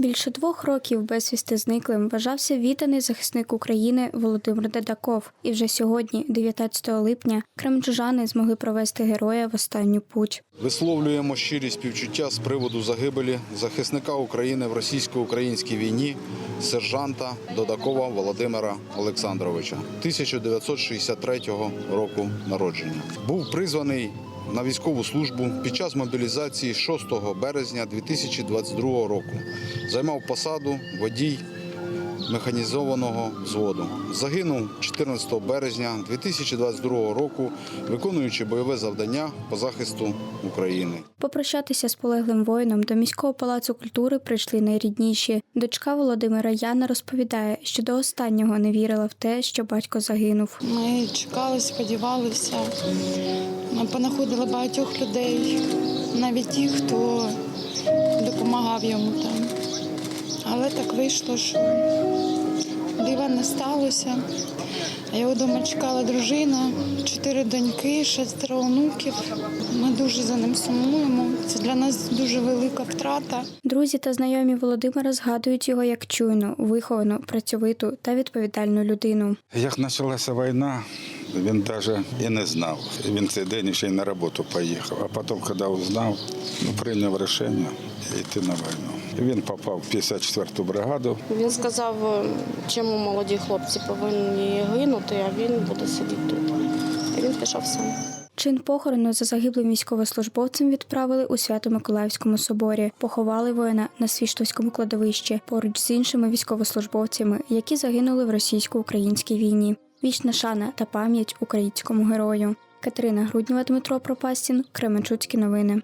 Більше двох років безвісти зниклим вважався відданий захисник України Володимир Дедаков. І вже сьогодні, 19 липня, кременчужани змогли провести героя в останню путь. Висловлюємо щирі співчуття з приводу загибелі захисника України в російсько-українській війні сержанта Додакова Володимира Олександровича 1963 року народження. Був призваний на військову службу під час мобілізації 6 березня 2022 року. Займав посаду водій механізованого взводу. Загинув 14 березня 2022 року, виконуючи бойове завдання по захисту України. Попрощатися з полеглим воїном до міського палацу культури прийшли найрідніші. Дочка Володимира Яна розповідає, що до останнього не вірила в те, що батько загинув. Ми чекали, сподівалися. Ми понаходили багатьох людей, навіть ті, хто допомагав йому там. Але так вийшло, що дива не сталося. Його вдома чекала дружина, чотири доньки, шестеро онуків. Ми дуже за ним сумуємо. Це для нас дуже велика втрата. Друзі та знайомі Володимира згадують його як чуйну, виховану, працьовиту та відповідальну людину. Як почалася війна, він навіть і не знав. Він цей день ще й на роботу поїхав. А потім, коли узнав, ну, прийняв рішення йти на війну. Він попав в 54-ту бригаду. Він сказав, чому молоді хлопці повинні гинути, а він буде сидіти тут. І він пішов сам. Чин похорону за загиблим військовослужбовцем відправили у Свято-Миколаївському соборі. Поховали воїна на Свіштовському кладовищі поруч з іншими військовослужбовцями, які загинули в російсько-українській війні. Вічна шана та пам'ять українському герою. Катерина Груднєва, Дмитро Пропастін, Кременчуцькі новини.